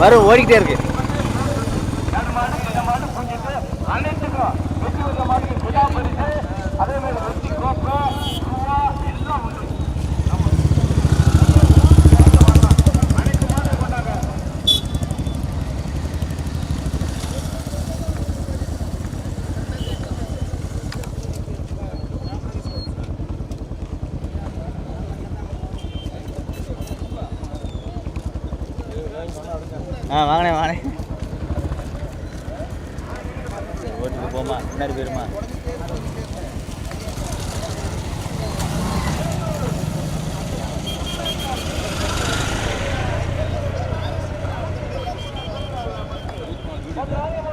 வரும் ஓடிக்கிட்டே இருக்கு. Gracias.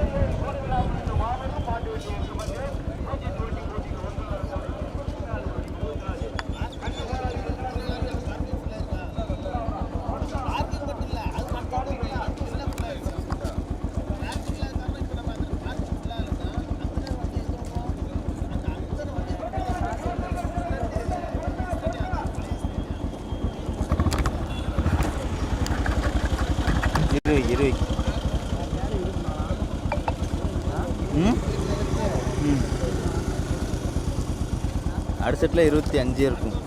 செட்டில் இருபத்தி அஞ்சு இருக்கும்.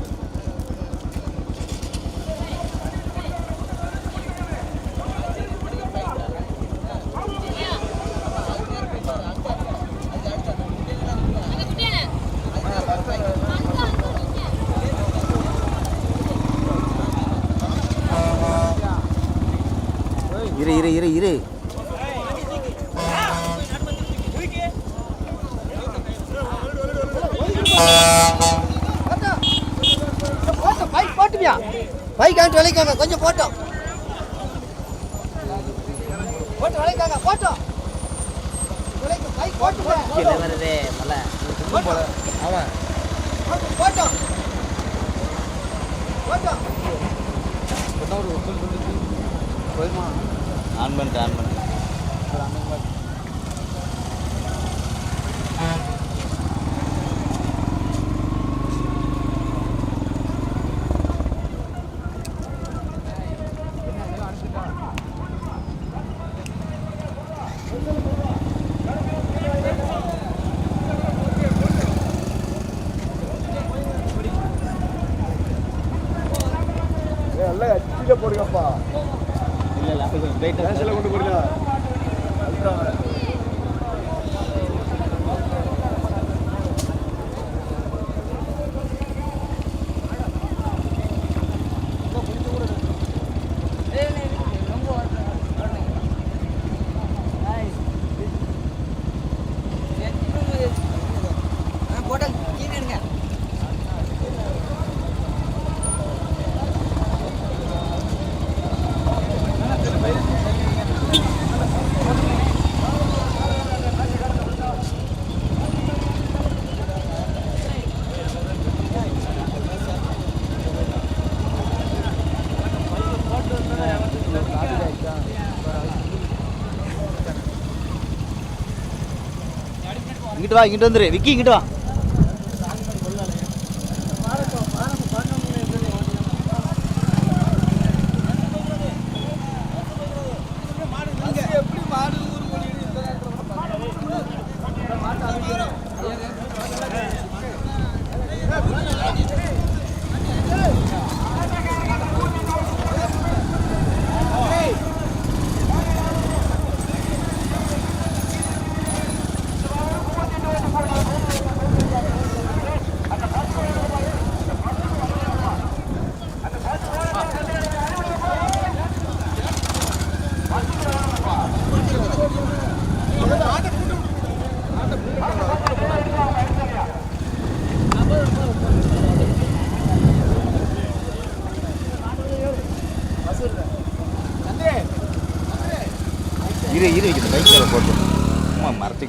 இரு இரு இரு இரு. பைக் அங்கிட்டு விளைக்காங்க கொஞ்சம் போட்டோம் போட்டு விளைக்காங்க போட்டோம் வருதே மலை. ஆமாம் போட்டோம் போட்டோம் ஆன் பண்ணிட்டு ஆன் பண்ணிட்டு இல்லை அப்படி கொஞ்சம் வெயிட்டாக கேஷில் கொண்டு போடுங்க போட்டோம் கீழே இங்கிட்டு வா இங்கிட்டு வந்துரு. விக்கி இங்கிட்டு வா.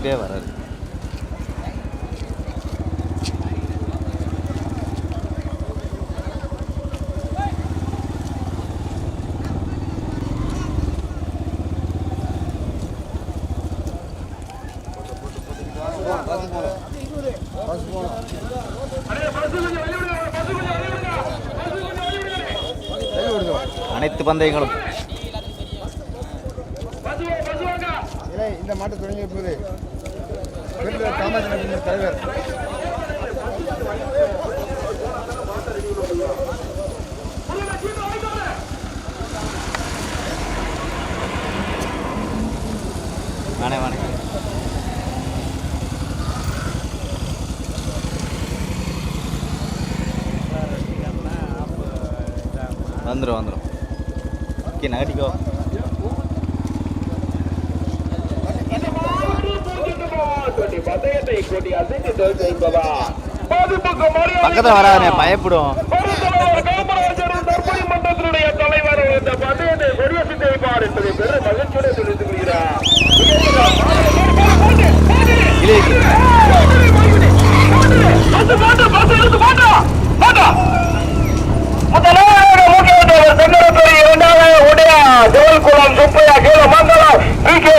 ஷேப்லேயே வராது. அனைத்து பந்தயங்களும். இந்த மாட்டை தொடங்கி போகுது பெருந்தலைவர் காமராஜர் தலைவர். வாணே வாணே வந்துடும் வந்துடும் ஓகே நகட்டிக்கோ பக்கத்துல வராதே பயப்படும். தலைவர் இந்த பந்தயத்தை கொடியசு செய்வார் என்பதை பெரும் மகிழ்ச்சியுடன் தெரிவித்துக் கொள்கிறார் கிளி முதலாவது முக்கியத்தவர் செங்கரப்பேரி இரண்டாவது உடைய ஜோல்குளம் சுப்பையா கீழ மங்கலம் பிகே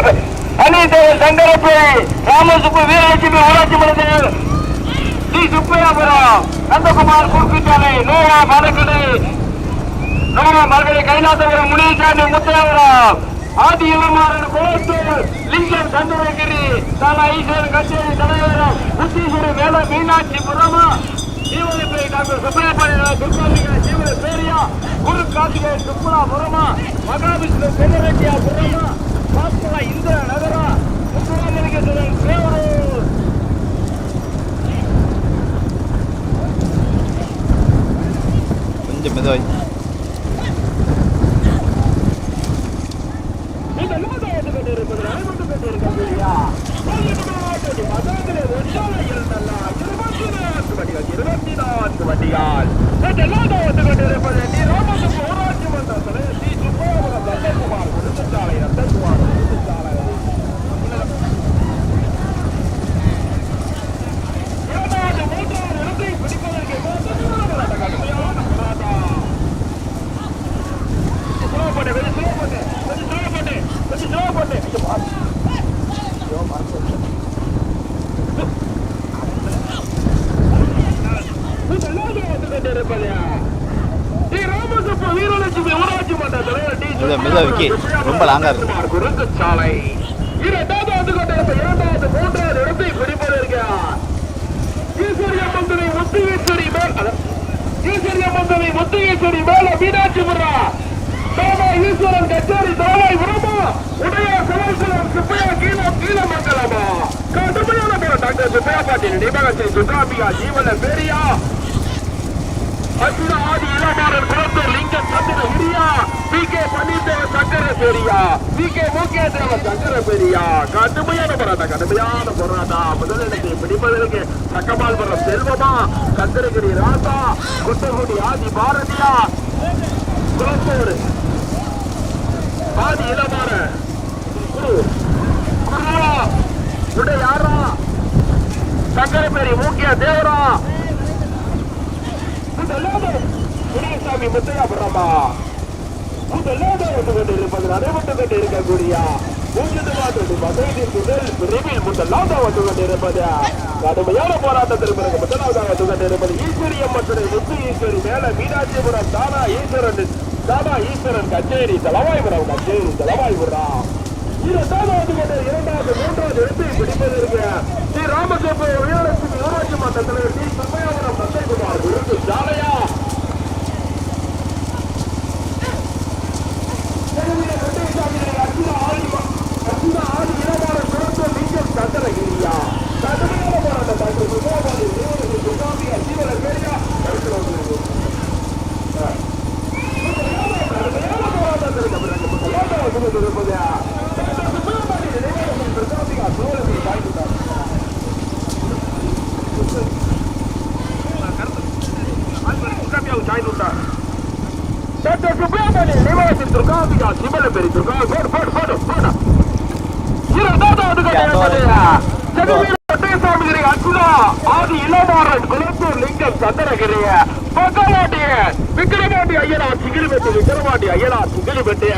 அணித்தேவர் சங்கரப்பேரி ராமசுப்பு வீரலட்சுமி ஊராட்சி மன்றத்தில் டி சுப்பையாபுரம் நந்தகுமார் குறுக்குச்சாலை நோவா மரக்கடை நோவா மரக்கடை கைலாசபுரம் முனிசாமி முத்தையாபுரம் ஆதி இளமாறன் கோத்தூர் லிங்கம் சந்திரகிரி தலா ஈஸ்வரன் கச்சேரி தலைவரம் உத்தீஸ்வரி மேல மீனாட்சிபுரமா ஜீவனப்பேரி டாக்டர் சுப்பிரமணிய துர்காம்பிகா ஜீவன பேரியா குரு கார்த்திகை சுப்புலாபுரமா மகாவிஷ்ணு பெண்ணரெட்டியா புரமா பாஸ்கரா இந்திர நகரா முத்துராமலிங்கேஸ்வரன் சேவரூர் கொஞ்சம் மெதுவாய் இந்த லோகாயத்து கொண்டிருப்பது அனைவட்டு கொண்டிருக்கக்கூடிய மதத்திலே விக்கி. ரொம்ப லாங்கா இருக்கு. குறுக்கு சாலை இரண்டாவது வந்து கொண்டிருப்ப இரண்டாவது மூன்றாவது இடத்தை பிடிப்பதற்கு ஈஸ்வரியம்மன் துணை முத்துகேஸ்வரி மேல் அத- ஈஸ்வரியம்மன் முத்துகேஸ்வரி மேல மீனாட்சிபுரா சோமா ஈஸ்வரன் கச்சேரி தோவாய் உரமா உடைய சமஸ்வரம் சுப்பையா கீழ கீழமங்கலமா கடுமையான பேர் டாக்டர் சுப்பையா பாட்டில் நிபகத்தை சுதாபியா ஜீவன பெரியா? அசுர ஆதி இளமாறன் குளத்தூர் லிங்கம் சந்திர ஹிரியா பி கே பன்னீர்தேவ சங்கர பெரியா? பி கே முகேந்திரவ சங்கர பெரியா? கடுமையான போராட்டம் கடுமையான போராட்டம். முதலிடத்தை பிடிப்பதற்கு சக்கமால்புரம் செல்வமா? சந்திரகிரி ராசா? குட்டகுடி ஆதி பாரதியா? குளத்தூர் பாதி இளமாறன் குரு. குருவா சங்கரபேரி மூக்கிய தேவரா? முனியசாமி முத்தையாபுரமா முதலாவது வந்து கடுமையான போராட்டத்தில் பிறகு முதலாவதாக வந்து கொண்டிருப்பது ஈஸ்வரி மற்றும் முத்து ஈஸ்வரி மேல மீனாட்சிபுரம் தானா ஈஸ்வரன் தாதா ஈஸ்வரன் கச்சேரி தலவாய்புரம் கச்சேரி தலவாய்புரம் இரண்டாவது வந்து கொண்ட இரண்டாவது மூன்றாவது இடத்தை பிடிப்பதற்கு ஸ்ரீ ராமசோபு வீரலட்சுமி ஊராட்சி மன்ற தலைவர் டி சுப்பையாபுரம் சந்தைக்குமார் விருது சாலையா டாக்டர் சுப்பிரமணி நிவாசின் துர்காம்பிகா சிவலபெரி துர்கா போடு போடு போடு போடு இரண்டாவது வெங்கடேசாமிகிரி அச்சுதா ஆதி இளமாறன் குளத்தூர் சந்திரகிரிய பக்கவாட்டிய விக்கிரமாண்டி ஐயனார் சிகிரிபெட்டு விக்கிரமாண்டி ஐயனார் சிகிரிபெட்டிய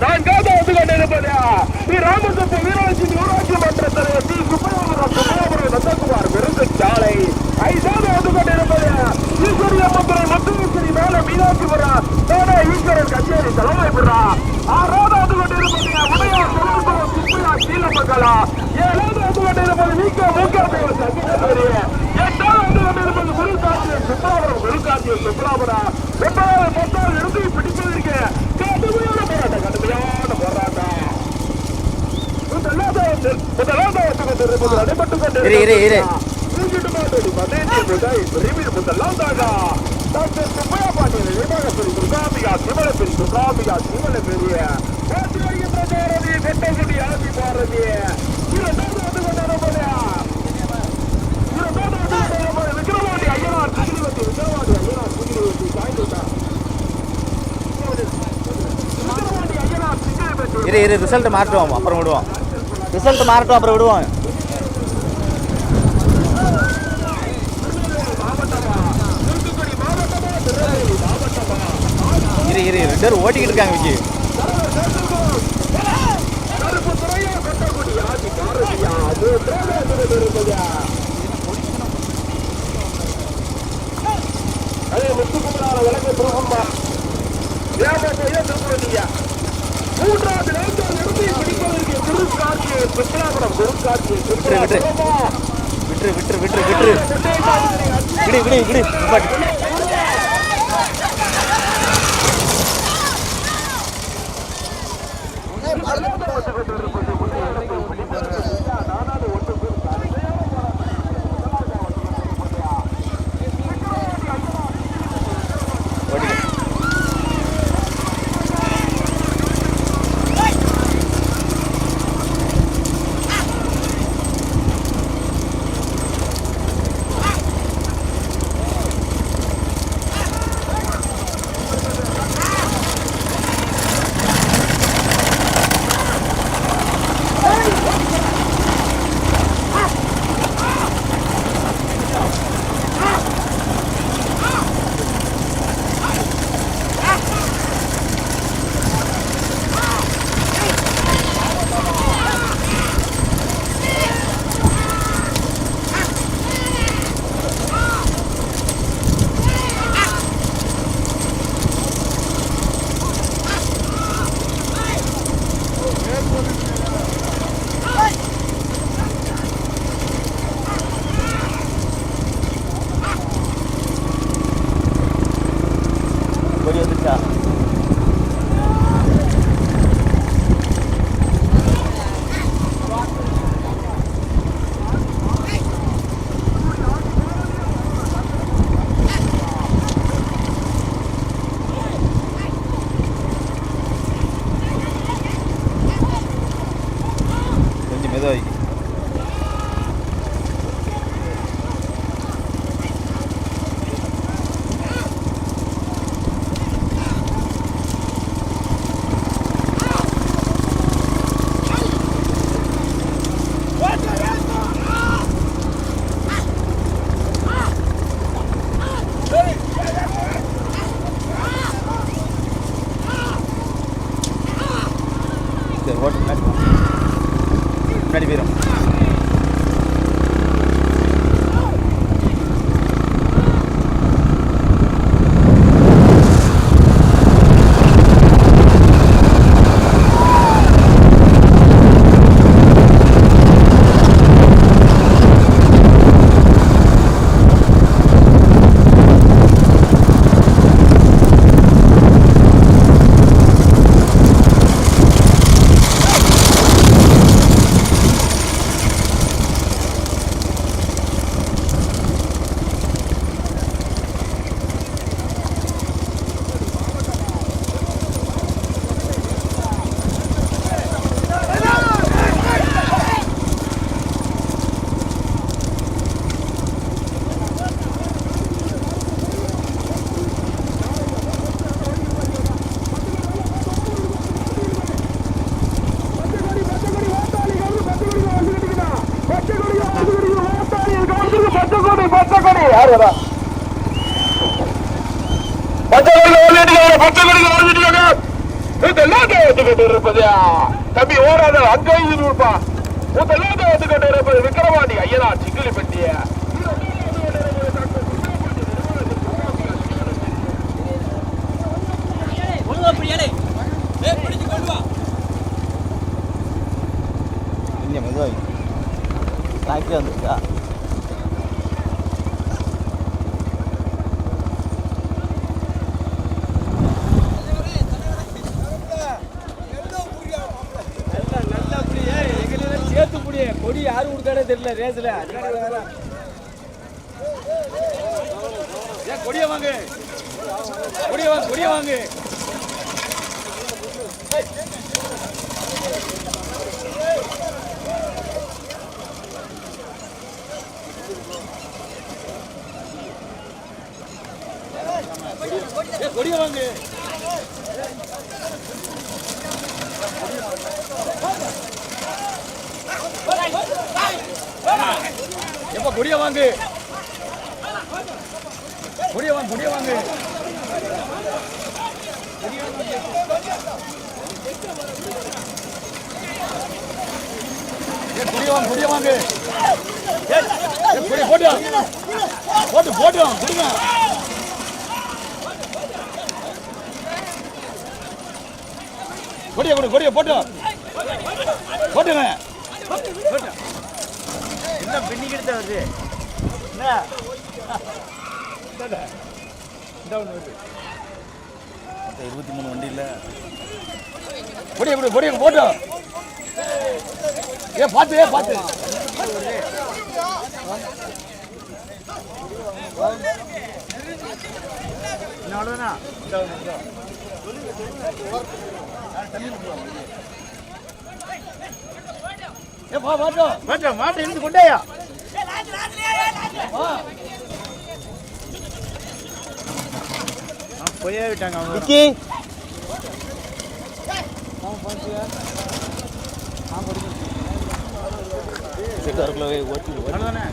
நான்காவது வந்து கொண்டிருப்பது ஸ்ரீ ராமசுப்பு வீரலட்சுமி ஊராட்சி மன்ற தலைவர் டி சுப்பிரமணியம் சுப்பிரமணியம் நந்தகுமார் விருது சாலை. ஐந்தாவது வந்து கொண்டிருப்பது ஈஸ்வரி அம்மன் முத்துவேஸ்வரி மேல மீனாட்சிபுரம் தானே ஈஸ்வரன் கச்சேரி தலைமை பெறா ஆறாவது கொண்டிருப்பது உடையார் தொழில்நுட்பம் சுப்பையா கீழமங்கலா ஏழாவது கொண்டிருப்பது நீக்க மூக்காட்டையில் சங்கரேரி எட்டாவது கொண்டிருப்பது குருகாட்சியம் சுப்ராபுரம் குருகாட்சியம் சுப்ராபுரம் எட்டாவது பத்தாவது இறுதி பிடிப்பதற்கு கடுமையான போராட்டம் கடுமையான போராட்டம் முதலாவது முதலாவது கொண்டிருப்பது அடைபட்டு இரு, இரு, இரு. இரு இரு ரிசல்ட் மாட்டுவோம் அப்புறம் விடுவோம். ரிசல்ட் மாறட்டும் அப்புறம் விடுவோம். சார் ஓட்டிக்கிட்டு இருக்காங்க விஜய். அதே முத்துக்குமரான விளக்கு பிரம்மம்மா வியாபாரம் திருப்பதியா மூன்றாவது நான்காவது இறுதியை பிடிப்பதற்கு திருக்காட்சியை சுற்றுலாபுரம் திருக்காட்சியை விட்டுரு. விட்டுரு விட்டுரு விட்டுரு விட்டுரு. விடு விடு விடு அப்படியே வந்துருக்கா? கொடி யாரு கொடுத்தானே தெரியல ரேஸ்ல கொடிய வாங்க. கொடிய வாங்க கொடிய வாங்க. கொடிய வாங்கு. எப்ப கொடிய வாங்கு. கொடிய வாங்க கொடிய வாங்கு. ஏய், கொடிய வாங்க கொடிய வாங்கு. போட்டு. போட்டு போட்டு கொடுங்க. கொடிய கொடு கொடிய போட்டு. போட்டுங்க. என்ன பின்னிக்கிட்டு வருது. என்ன? இருபத்தி மூணு வண்டி இல்லை. கொடிய கொடு கொடிய போட்டு. ஏ பார்த்து ஏ பார்த்து அவ்வளோதானா ஏ பா மாட்டோம் மாட்டோம் மாட்டை இருந்து கொண்டேயா போயே விட்டாங்க அவங்க விக்கி ஓட்டி ஓட்டி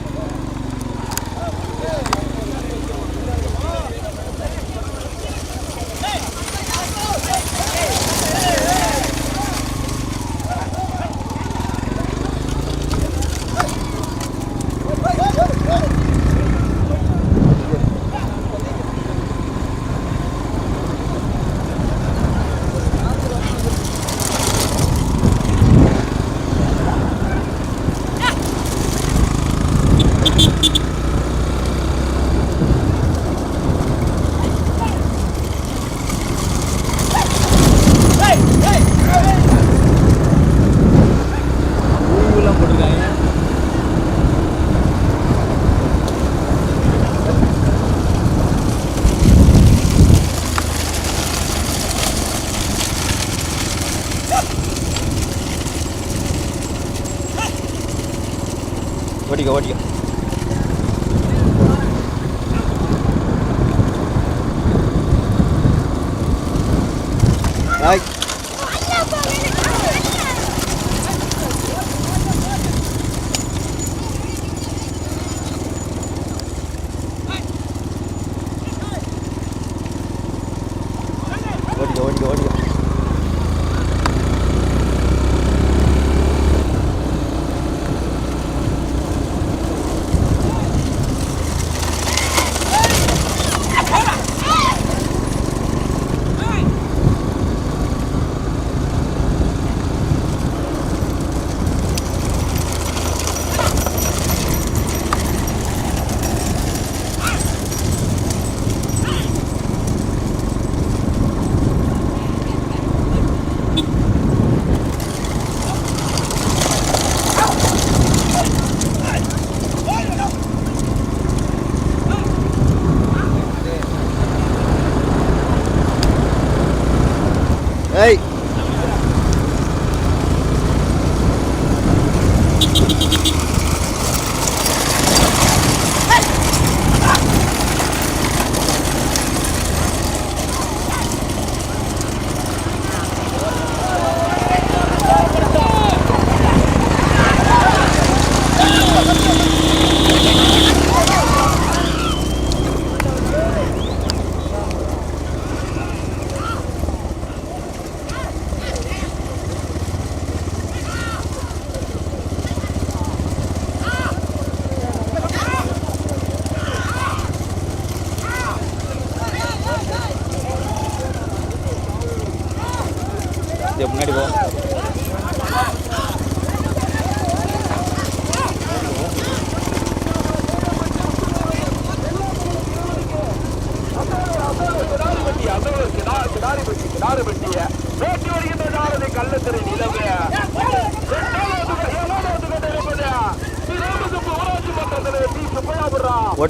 โดนโดน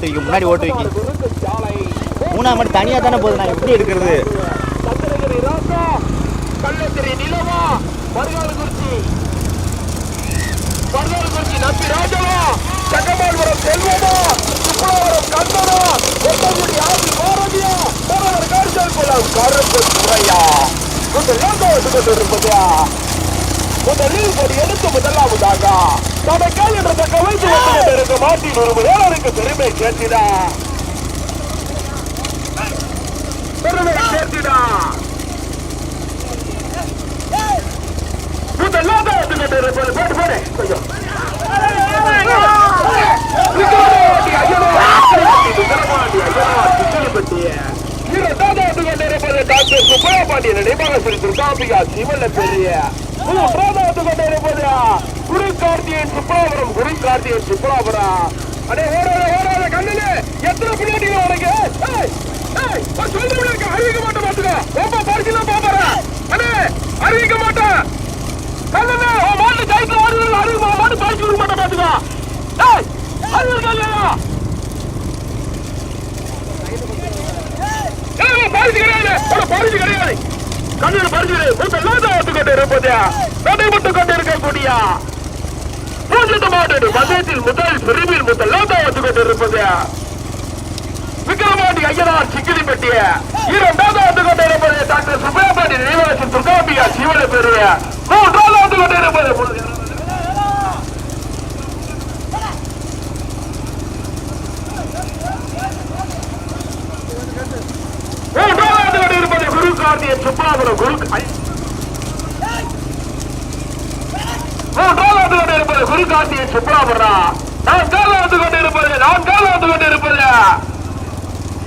ஓட்டு வைக்க முன்னாடி ஓட்டு வைக்க சாலை மூணாம் மட்டும் தனியாக தானே போகுது நான் எப்படி எடுக்கிறது ஒரு முதலாவதாக தனக்கால் என்ற தக்க வைத்து கொண்டிருக்க மாட்டில் ஒரு வேளருக்கு பெருமை சேர்த்திடா. பெருமை சேர்த்திடா. வந்து கொண்டிருப்பது போட்டு போடு கொஞ்சம். கொண்டிருப்பது டாக்டர் சுப்பையபாண்டியன் நினைவாக ஸ்ரீ துர்காம்பிகா சிவல்ல பெரிய மூன்றாவது கொண்டிருப்பது குரு கார்த்தியன் சுப்ராபுரம் குரு கார்த்தியன் சுப்ராபுரம் அடே ஓடாத ஓடாத கண்ணுல. எத்தனை பிள்ளைங்க உனக்கு சொல்லுங்க அறிவிக்க மாட்டேன் பாத்துக்கோ ரொம்ப பரிசுலாம் பாப்பறேன் அடே அறிவிக்க மாட்டேன். கண்ணுல உன் மாட்டு சைக்கிள் ஓடுறது அறிவிக்க மாட்டு பரிசு கொடுக்க மாட்டேன் பாத்துக்கோ ஏய் அறிவிக்க இல்லையா? பரிசு கிடையாது. பரிசு கிடையாது. கண்ணுல பரிசு கிடையாது. மூத்த லாதா வந்து கொண்டு மட்டும் கொண்டு மதத்தில் முதல் பிரிவில் முதல் வந்து கொண்டிருப்பது விக்ரமாண்டி ஐயனார் சிக்கிரி பெட்டிய இரண்டாவது வந்து கொண்டிருப்பது டாக்டர் சுப்பையாபாண்டி நினைவாசி துர்காம்பிகா சிவனை பெறுவ மூன்றாவது வந்து கொண்டிருப்பது மூன்றாவது வந்து கொண்டிருப்பது குரு கார்த்திய சுப்பாபுரம் குரு ஐ- வந்து கொண்டு இருப்பது குரு கார்த்தியன் சுப்ராபுரா நான்காவது கொண்டு இருப்பது நான்காவது கொண்டு இருப்பது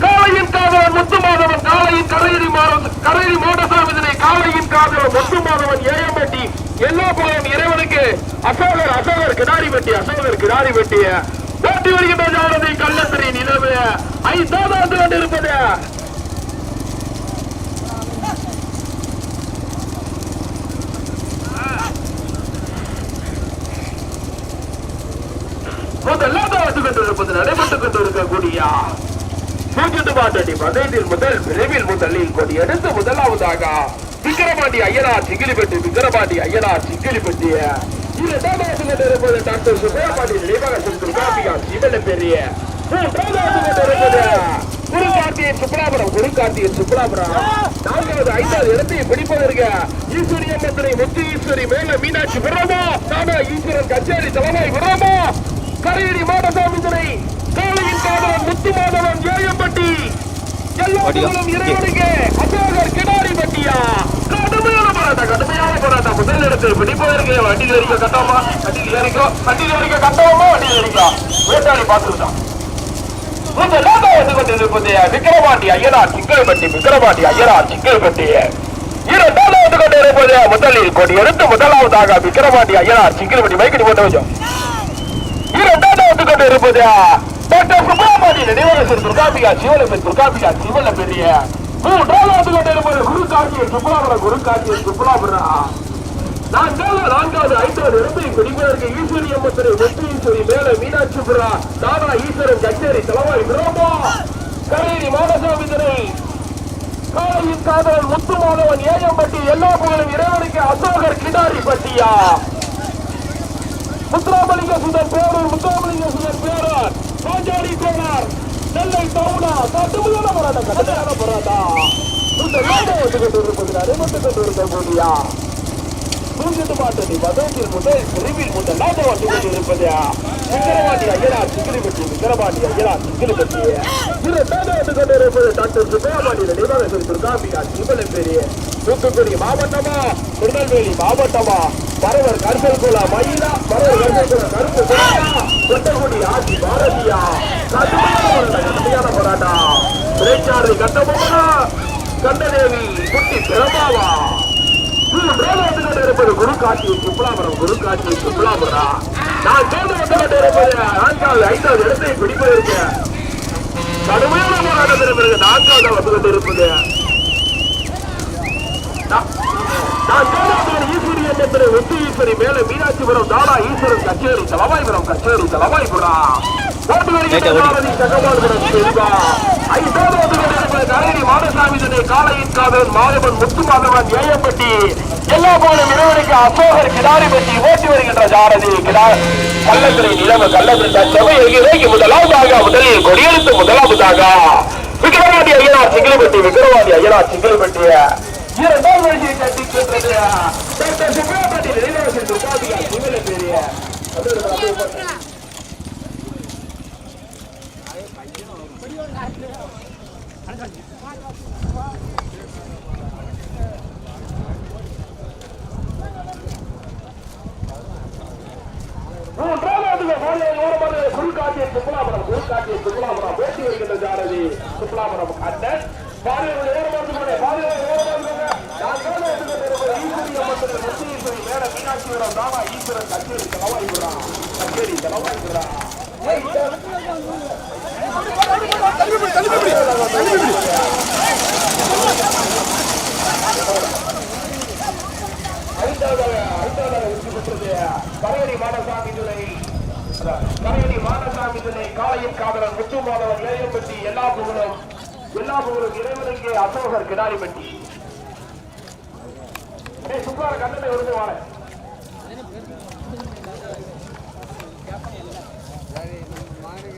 காளையின் காதலன் முத்து மாதவன் காளையின் கரையடி மாதவன் கரையடி மோட்டசாமிதனை காளையின் காதலன் முத்து மாதவன் ஏஎம்பட்டி எல்லா போலும் இறைவனுக்கு அசோகர் அசோகர் கிடாரி வெட்டி அசோகர் கிடாரி வெட்டிய. ஓட்டி வருகின்ற ஜானதை கள்ளத்திரை நிலவு ஐந்தாவது கொண்டு இருப்பது முதலாவது வந்து கொண்டிருப்பது நடைபெற்றுக் கொண்டிருக்கக்கூடிய பூஜ்ஜியத்து முதல் விரைவில் முதலில் கொடி எடுத்து முதலாவதாக விக்கிரபாண்டி ஐயனார் சிங்கிலிப்பட்டி விக்கிரபாண்டி ஐயனார் சிங்கிலிப்பட்டி இரண்டாவது கொண்டிருப்பது டாக்டர் சுப்பிரபாண்டி நினைவாக துர்காபிகா சிவன பெரிய மூன்றாவது கொண்டிருப்பது குரு சுப்ராபுரம் குரு சுப்ராபுரம் நான்காவது ஐந்தாவது இடத்தை பிடிப்பதற்கு ஈஸ்வரி அம்மத்திரை முத்து ஈஸ்வரி மேல மீனாட்சி விடுறோமா நானா ஈஸ்வரன் கச்சேரி தலைமை விடுறோமா கரையடி மாடசாமி துணை காளையின் காதலன் முத்து மாதவன் ஏயம்பட்டி எல்லா ஓடியா. புகழும் இறைவனுக்கு அசோகர் கிடாரி பட்டியா. கடுமையான போராட்டம் கடுமையான போராட்டம். முதல் இடத்தில் பிடிப்பதற்கு வண்டியில் இருக்க கட்டோமா? வண்டியில் ஏறிக்கோ வண்டியில் இருக்க கட்டோமா? வண்டியில் இருக்கா வேட்டாளி பார்த்துருந்தான் முதலாக வந்து கொண்டிருப்பது விக்கிரவாண்டி ஐயனார் சிங்கல்பட்டி விக்கிரவாண்டி ஐயனார் சிங்கல்பட்டி இரண்டாவது கொண்டிருப்பது முதலில் கொடி எடுத்து முதலாவதாக விக்கிரவாண்டி ஐயனார் சிங்கல்பட்டி மைக்கடி போட்டு வச்சோம் இரண்டாவது கொண்டு கொண்டிருப்பது டாக்டர் சுப்பிரமணியன் நினைவரசர் துர்காபிகா சிவலபெண் துர்காபிகா சிவல பெரிய மூன்றாவது கொண்டு இருப்பது? குரு கார்த்தியன் சுப்புலாபுரம் குரு கார்த்தியன் சுப்புலாபுரம் நான்காவது நான்காவது ஐந்தாவது இடத்தை பிடிப்பதற்கு ஈஸ்வரி அம்மத்திரை வெற்றி ஈஸ்வரி மேல மீனாட்சிபுரா தானா ஈஸ்வரன் கச்சேரி தலைவாய் விரோமா கரையடி மாடசாமி துறை காலையின் காதலன் முத்து மாதவன் ஏகம்பட்டி எல்லா புகழும் இறைவனுக்கு அசோகர் கிடாரி பட்டியா. முத்துராமலிங்க சுதன் பேரூர் முத்துராமலிங்க சுதன் பேரூர் பாஞ்சாடி கோனார் நெல்லை டவுனா கடுமையான போராட்டம் கடுமையான போராட்டம் இந்த நாட்டை வந்து கொண்டு இருப்பது அறுபத்து கொண்டு இருக்க போதியா தூங்கிட்டு மாட்டது வதத்தில் முதல் பிரிவில் முதல் நாட்டை வந்து கொண்டு இருப்பது விக்கிரவாண்டி ஐயனார் சிக்கிலிப்பட்டி விக்கிரவாண்டி ஐயனார் சிக்கிலிப்பட்டி இரண்டாவது வந்து கொண்டு இருப்பது டாக்டர் சுப்பிரமணிய நினைவாக துர்காம்பிகா சிவலம் பெரிய தூத்துக்குடி மாவட்டமா? திருநெல்வேலி மாவட்டமா? பரவர் கருத்தல் குலா மயிலா பரவர் கருத்தல் குலா கருப்பு குலா. கொட்டகுடி ஆட்சி பாரதியா. கடுமையான போராட்டம் கடுமையான போராட்டம். கட்டபொம்மனா கண்டதேவி குட்டி பிரபாவா. மூன்றாவது வந்து கொண்டிருப்பது குரு காட்சி சுப்லாபுரம் குரு காட்சி நான் சேர்ந்து வந்து கொண்டிருப்பது நான்காவது ஐந்தாவது இடத்தை பிடிப்பதற்கு. கடுமையான போராட்டம் இருக்கிறது நான்காவது வந்து கொண்டிருப்பது ஈஸ்வரி மேல மீனாட்சிபுரம் தானா ஈஸ்வரன் கச்சேரி தலவாய்புரம் கச்சேரி ஓட்டு சாரதி தகவல்புரம் செல்வா ஐந்தாவது ஓட்டு கொண்டிருப்பது நரேடி மாடசாமி தன்னை காலையின் காதலன் மாதவன் முத்துமாதவன் ஏயப்பட்டி எல்லா போலும் இருவருக்கு அசோகர் கிடாரிப்பட்டி ஓட்டி வருகின்ற கிடா கள்ளத்திரை நிலவு கள்ளத்திரை செவை எகிரைக்கு முதலாவதாக முதலில் கொடியெடுத்து முதலாவதாக விக்கிரவாண்டி ஐயனார் சிங்கிலிப்பட்டி விக்கிரவாண்டி ஐயனார் சிங்கிலிப்பட்டிய இரண்டாம் வழியை கட்டி சென்றது டாக்டர் சுப்பிரமணிய நினைவாசல் துப்பாக்கியார் சிங்கில பெரிய குறுக்காட்டிய சுப்பலாபுரம் குறுக்காட்டிய சுப்பலாபுரம் பேட்டி வருகின்ற ஜாரதி சுப்பலாபுரம் அண்ணன் பாலியல் முத்து ஈஸ்வரி மேல மீனாட்சிபுரம் மாடசாமி துணை. கரையடி மாடசாமி துணை காளையின் காதலன் முத்துமாதவன் எல்லா புகழும். எல்லா புகழும் இறைவனுக்கு அசோகர் கிடாரிப்பட்டி. ஏய் சுப்பார கண்ணனை வருது வாழ